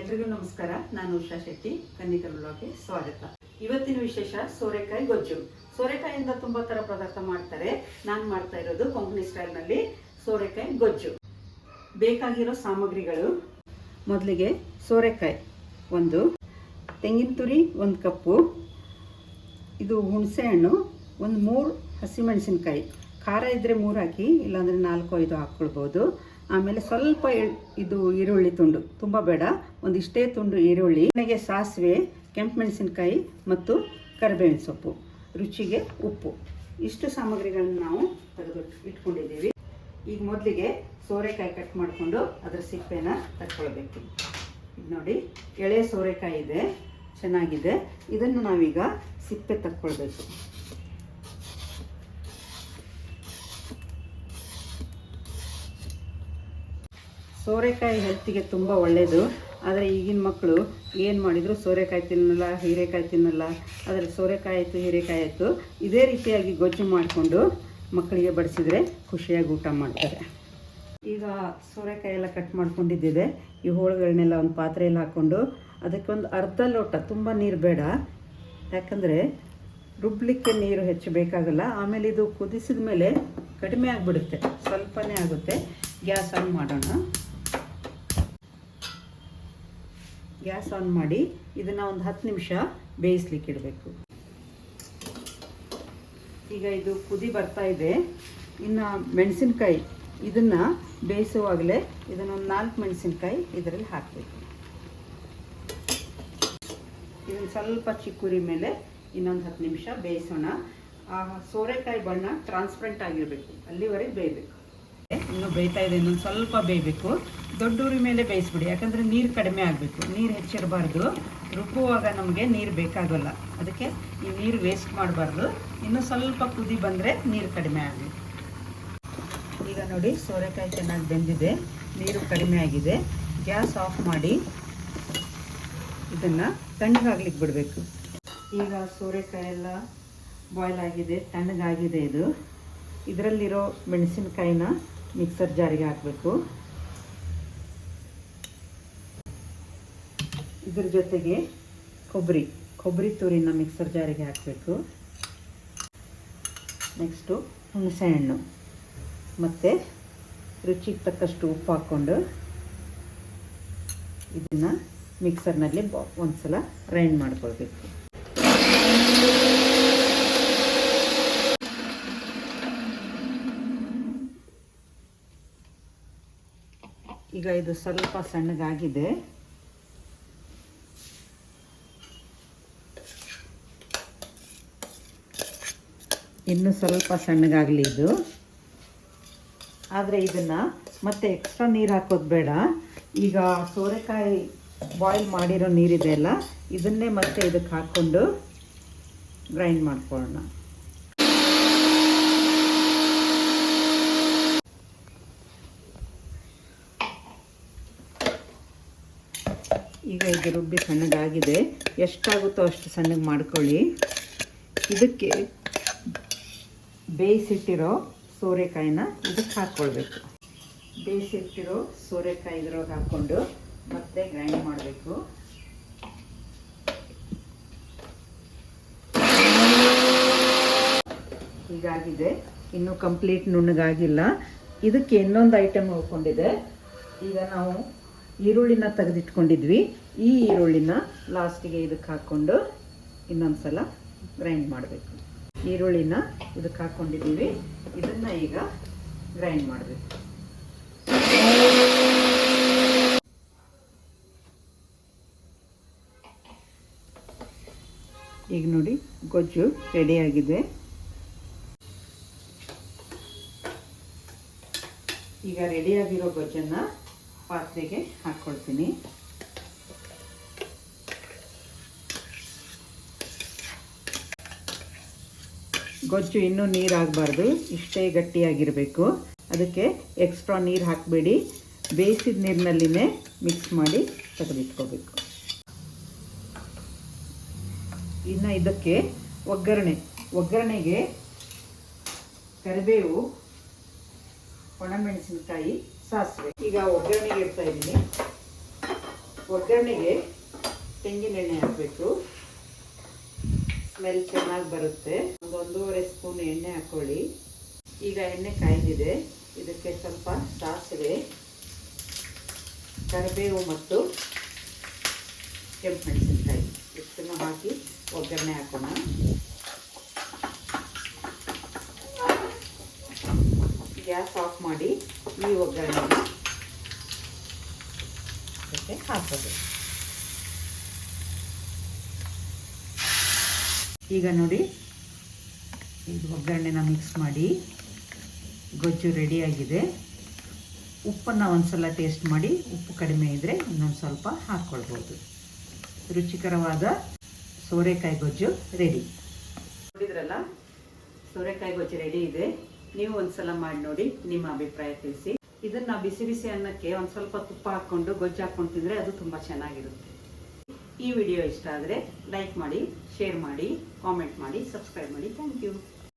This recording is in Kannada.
ಎಲ್ರಿಗೂ ನಮಸ್ಕಾರ. ನಾನು ಉಷಾ ಶೆಟ್ಟಿ. ಕನ್ನಿಕರ್ ಬ್ಲಾಗ್ಗೆ ಸ್ವಾಗತ. ಇವತ್ತಿನ ವಿಶೇಷ ಸೋರೆಕಾಯಿ ಗೊಜ್ಜು. ಸೋರೆಕಾಯಿಯಿಂದ ತುಂಬಾ ತರ ಪದಾರ್ಥ ಮಾಡ್ತಾರೆ. ನಾನು ಮಾಡ್ತಾ ಇರೋದು ಕೊಂಕಣಿ ಸ್ಟೈಲ್ನಲ್ಲಿ ಸೋರೆಕಾಯಿ ಗೊಜ್ಜು. ಬೇಕಾಗಿರೋ ಸಾಮಗ್ರಿಗಳು. ಮೊದಲಿಗೆ ಸೋರೆಕಾಯಿ. ಒಂದು. ತೆಂಗಿನ ತುರಿ, ಒಂದು ಕಪ್ಪು. ಇದು ಹುಣಸೆ ಹಣ್ಣು. ಒಂದು ಮೂರು ಹಸಿಮೆಣಸಿನ್ಕಾಯಿ. ಖಾರ ಇದ್ರೆ ಮೂರು ಹಾಕಿ, ಇಲ್ಲಾಂದ್ರೆ ನಾಲ್ಕು, ಐದು ಹಾಕ್ಕೊಳ್ಬೋದು. ಆಮೇಲೆ ಸ್ವಲ್ಪ ಇದು ಈರುಳ್ಳಿ ತುಂಡು, ತುಂಬ ಬೇಡ, ಒಂದಿಷ್ಟೇ ತುಂಡು ಈರುಳ್ಳಿ ನನಗೆ ಸಾಸಿವೆ, ಕೆಂಪು ಮೆಣಸಿನಕಾಯಿ ಮತ್ತು ಕರಿಬೇವಿನ ಸೊಪ್ಪು, ರುಚಿಗೆ ಉಪ್ಪು. ಇಷ್ಟು ಸಾಮಗ್ರಿಗಳನ್ನು ನಾವು ತೆಗೆದು ಇಟ್ಕೊಂಡಿದ್ದೀವಿ. ಈಗ ಮೊದಲಿಗೆ ಸೋರೆಕಾಯಿ ಕಟ್ ಮಾಡಿಕೊಂಡು ಅದರ ಸಿಪ್ಪೆನ ತಕ್ಕೊಳ್ಬೇಕು. ಇದು ನೋಡಿ, ಎಳೆ ಸೋರೆಕಾಯಿ ಇದೆ, ಚೆನ್ನಾಗಿದೆ. ಇದನ್ನು ನಾವೀಗ ಸಿಪ್ಪೆ ತಕ್ಕೊಳ್ಬೇಕು. ಸೋರೆಕಾಯಿ ಹೆಲ್ತಿಗೆ ತುಂಬ ಒಳ್ಳೆಯದು ಆದರೆ ಈಗಿನ ಮಕ್ಕಳು ಏನು ಮಾಡಿದರೂ? ಸೋರೆಕಾಯಿ ತಿನ್ನಲ್ಲ, ಹೀರೆಕಾಯಿ ತಿನ್ನಲ್ಲ. ಆದರೆ ಸೋರೆಕಾಯಿ ಆಯಿತು, ಹೀರೆಕಾಯಿ ಆಯಿತು. ಇದೇ ರೀತಿಯಾಗಿ ಗೊಜ್ಜು ಮಾಡಿಕೊಂಡು ಮಕ್ಕಳಿಗೆ ಬಡಿಸಿದರೆ ಖುಷಿಯಾಗಿ ಊಟ ಮಾಡ್ತಾರೆ. ಈಗ ಸೋರೆಕಾಯಿ ಎಲ್ಲ ಕಟ್ ಮಾಡ್ಕೊಂಡಿದ್ದಿದೆ. ಈ ಹೋಳುಗಳನ್ನೆಲ್ಲ ಒಂದು ಪಾತ್ರೆಯಲ್ಲಿ ಹಾಕ್ಕೊಂಡು ಅದಕ್ಕೆ ಒಂದು ಅರ್ಧ ಲೋಟ, ತುಂಬ ನೀರು ಬೇಡ. ಯಾಕಂದರೆ ರುಬ್ಲಿಕ್ಕೆ ನೀರು ಹೆಚ್ಚು ಬೇಕಾಗಲ್ಲ. ಆಮೇಲೆ ಇದು ಕುದಿಸಿದ ಮೇಲೆ ಕಡಿಮೆ ಆಗಿಬಿಡುತ್ತೆ. ಸ್ವಲ್ಪನೇ ಆಗುತ್ತೆ. ಗ್ಯಾಸ್ ಆನ್ ಮಾಡೋಣ. ಗ್ಯಾಸ್ ಆನ್ ಮಾಡಿ ಇದನ್ನು ಒಂದು ಹತ್ತು ನಿಮಿಷ ಬೇಯಿಸ್ಲಿಕ್ಕೆ ಇಡಬೇಕು. ಈಗ ಇದು ಕುದಿ ಬರ್ತಾ ಇದೆ. ಇನ್ನು ಮೆಣಸಿನ್ಕಾಯಿ ಇದನ್ನು ಬೇಯಿಸುವಾಗಲೇ ಇದನ್ನೊಂದು ನಾಲ್ಕು ಮೆಣಸಿನ್ಕಾಯಿ ಇದರಲ್ಲಿ ಹಾಕಬೇಕು. ಇದನ್ನು ಸ್ವಲ್ಪ ಚಿಕ್ಕುರಿ ಮೇಲೆ ಇನ್ನೊಂದು ಹತ್ತು ನಿಮಿಷ ಬೇಯಿಸೋಣ. ಆ ಸೋರೆಕಾಯಿ ಬಣ್ಣ ಟ್ರಾನ್ಸ್ಪರೆಂಟ್ ಆಗಿರಬೇಕು. ಅಲ್ಲಿವರೆಗೆ ಬೇಯಬೇಕು. ಇನ್ನು ಬೇಯ್ತಾ ಇದೆ, ಇನ್ನೊಂದು ಸ್ವಲ್ಪ ಬೇಯಬೇಕು. ದೊಡ್ಡ ಊರಿ ಮೇಲೆ ಬೇಯಿಸ್ಬಿಡಿ, ಯಾಕಂದರೆ ನೀರು ಕಡಿಮೆ ಆಗಬೇಕು. ನೀರು ಹೆಚ್ಚಿರಬಾರ್ದು. ರುಬ್ಬುವಾಗ ನಮಗೆ ನೀರು ಬೇಕಾಗಲ್ಲ. ಅದಕ್ಕೆ ಈ ನೀರು ವೇಸ್ಟ್ ಮಾಡಬಾರ್ದು. ಇನ್ನು ಸ್ವಲ್ಪ ಕುದಿ ಬಂದರೆ ನೀರು ಕಡಿಮೆ ಆಗಬೇಕು ಈಗ ನೋಡಿ, ಸೋರೆಕಾಯಿ ಚೆನ್ನಾಗಿ ಬೆಂದಿದೆ. ನೀರು ಕಡಿಮೆ ಆಗಿದೆ. ಗ್ಯಾಸ್ ಆಫ್ ಮಾಡಿ ಇದನ್ನು ತಣ್ಣಗಾಗ್ಲಿಕ್ಕೆ ಬಿಡಬೇಕು. ಈಗ ಸೋರೆಕಾಯಿ ಎಲ್ಲ ಬಾಯ್ಲ್ ಆಗಿದೆ, ತಣ್ಣಗಾಗಿದೆ ಇದು. ಇದರಲ್ಲಿರೋ ಮೆಣಸಿನಕಾಯಿನ ಮಿಕ್ಸರ್ ಜಾರಿಗೆ ಹಾಕಬೇಕು. ಇದ್ರ ಜೊತೆಗೆ ಕೊಬ್ಬರಿ ಕೊಬ್ಬರಿ ತುರಿನ ಮಿಕ್ಸರ್ ಜಾರಿಗೆ ಹಾಕಬೇಕು. ನೆಕ್ಸ್ಟು ಹುಣಸೆಹಣ್ಣು ಮತ್ತು ರುಚಿಗೆ ತಕ್ಕಷ್ಟು ಉಪ್ಪು ಹಾಕ್ಕೊಂಡು ಇದನ್ನು ಮಿಕ್ಸರ್ನಲ್ಲಿ ಬ ಒಂದು ಸಲ ಗ್ರೈಂಡ್ ಮಾಡ್ಕೊಳ್ಬೇಕು. ಈಗ ಇದು ಸ್ವಲ್ಪ ಸಣ್ಣಗಾಗಿದೆ. ಇನ್ನು ಸ್ವಲ್ಪ ಸಣ್ಣಗಾಗಲಿ ಇದು. ಆದರೆ ಇದನ್ನು ಮತ್ತೆ ಎಕ್ಸ್ಟ್ರಾ ನೀರು ಹಾಕೋದು ಬೇಡ. ಈಗ ಸೋರೆಕಾಯಿ ಬಾಯ್ಲ್ ಮಾಡಿರೋ ನೀರಿದೆ ಅಲ್ಲ, ಇದನ್ನೇ ಮತ್ತೆ ಇದಕ್ಕೆ ಹಾಕ್ಕೊಂಡು ಗ್ರೈಂಡ್ ಮಾಡ್ಕೊಳ್ಳೋಣ. ಈಗ ಇದು ರುಬ್ಬಿ ಸಣ್ಣಗಾಗಿದೆ ಎಷ್ಟಾಗುತ್ತೋ ಅಷ್ಟು ಸಣ್ಣಗೆ ಮಾಡ್ಕೊಳ್ಳಿ. ಇದಕ್ಕೆ ಬೇಯಿಸಿಟ್ಟಿರೋ ಸೋರೆಕಾಯಿನ ಇದಕ್ಕೆ ಹಾಕ್ಕೊಳ್ಬೇಕು. ಬೇಯಿಸಿಟ್ಟಿರೋ ಸೋರೆಕಾಯಿ ಇದ್ರೊಳಗೆ ಹಾಕ್ಕೊಂಡು ಮತ್ತೆ ಗ್ರೈಂಡ್ ಮಾಡಬೇಕು. ಹೀಗಾಗಿದೆ. ಇನ್ನೂ ಕಂಪ್ಲೀಟ್ ನುಣ್ಣಗಾಗಿಲ್ಲ. ಇದಕ್ಕೆ ಇನ್ನೊಂದು ಐಟಮ್ ಉಳ್ಕೊಂಡಿದೆ. ಈಗ ನಾವು ಈರುಳ್ಳಿನ ತೆಗೆದಿಟ್ಕೊಂಡಿದ್ವಿ. ಈ ಈರುಳ್ಳಿನ ಲಾಸ್ಟಿಗೆ ಇದಕ್ಕೆ ಹಾಕ್ಕೊಂಡು ಇನ್ನೊಂದ್ಸಲ ಗ್ರೈಂಡ್ ಮಾಡಬೇಕು. ಈರುಳ್ಳಿನ ಇದಕ್ಕೆ ಹಾಕ್ಕೊಂಡಿದ್ದೀವಿ. ಇದನ್ನು ಈಗ ಗ್ರೈಂಡ್ ಮಾಡಬೇಕು. ಈಗ ನೋಡಿ, ಗೊಜ್ಜು ರೆಡಿಯಾಗಿದೆ ಈಗ ರೆಡಿಯಾಗಿರೋ ಗೊಜ್ಜನ್ನು ಪಾತ್ರೆಗೆ ಹಾಕ್ಕೊಳ್ತೀನಿ ಗೊಜ್ಜು ಇನ್ನೂ ನೀರಾಗಬಾರ್ದು, ಇಷ್ಟೇ ಗಟ್ಟಿಯಾಗಿರಬೇಕು. ಅದಕ್ಕೆ ಎಕ್ಸ್ಟ್ರಾ ನೀರು ಹಾಕಬೇಡಿ. ಬೇಯಿಸಿದ ನೀರಿನಲ್ಲಿನೇ ಮಿಕ್ಸ್ ಮಾಡಿ ತೆಗೆದಿಟ್ಕೋಬೇಕು. ಇನ್ನು ಇದಕ್ಕೆ ಒಗ್ಗರಣೆ. ಒಗ್ಗರಣೆಗೆ ಕರಿಬೇವು, ಒಣಮೆಣಸಿನಕಾಯಿ ಸಾಸಿವೆ. ಈಗ ಒಗ್ಗರಣೆಗೆ ಇಡ್ತಾ ಇದ್ದೀನಿ. ಒಗ್ಗರಣೆಗೆ ತೆಂಗಿನ ಎಣ್ಣೆ ಹಾಕಬೇಕು. ಸ್ಮೆಲ್ ಚೆನ್ನಾಗಿ ಬರುತ್ತೆ. ಒಂದು ಒಂದೂವರೆ ಸ್ಪೂನ್ ಎಣ್ಣೆ ಹಾಕೊಳ್ಳಿ. ಈಗ ಎಣ್ಣೆ ಕಾಯ್ದಿದೆ. ಇದಕ್ಕೆ ಸ್ವಲ್ಪ ಸಾಸಿವೆ, ಕರಿಬೇವು ಮತ್ತು ಕೆಂಪು ಮೆಣಸಿನ್ಕಾಯಿ. ಇಷ್ಟನ್ನು ಹಾಕಿ ಒಗ್ಗರಣೆ ಹಾಕೋಣ. ಗ್ಯಾಸ್ ಆಫ್ ಮಾಡಿ. ಈ ಒಗ್ಗರಣೆ ಜೊತೆ ಹಾಕೋದು ಈಗ ನೋಡಿ ಇದು ಒಗ್ಗರಣೆನ ಮಿಕ್ಸ್ ಮಾಡಿ ಗೊಜ್ಜು ರೆಡಿಯಾಗಿದೆ ಉಪ್ಪನ್ನು ಒಂದ್ಸಲ ಟೇಸ್ಟ್ ಮಾಡಿ ಉಪ್ಪು ಕಡಿಮೆ ಇದ್ದರೆ ಇನ್ನೊಂದು ಸ್ವಲ್ಪ ಹಾಕ್ಕೊಳ್ಬೋದು ರುಚಿಕರವಾದ ಸೋರೆಕಾಯಿ ಗೊಜ್ಜು ರೆಡಿ ನೋಡಿದ್ರಲ್ಲ? ಸೋರೆಕಾಯಿ ಗೊಜ್ಜು ರೆಡಿ ಇದೆ. ನೀವು ಒಂದ್ಸಲ ಮಾಡಿ ನೋಡಿ ನಿಮ್ಮ ಅಭಿಪ್ರಾಯ ತಿಳಿಸಿ. ಇದನ್ನ ಬಿಸಿ ಬಿಸಿ ಅನ್ನಕ್ಕೆ ಒಂದ್ ಸ್ವಲ್ಪ ತುಪ್ಪ ಹಾಕೊಂಡು ಗೊಜ್ಜು ಹಾಕೊಂಡು ತಿಂದ್ರೆ ಅದು ತುಂಬಾ ಚೆನ್ನಾಗಿರುತ್ತೆ. ಈ ವಿಡಿಯೋ ಇಷ್ಟ ಆದರೆ ಲೈಕ್ ಮಾಡಿ, ಶೇರ್ ಮಾಡಿ, ಕಾಮೆಂಟ್ ಮಾಡಿ, ಸಬ್ಸ್ಕ್ರೈಬ್ ಮಾಡಿ. Thank you.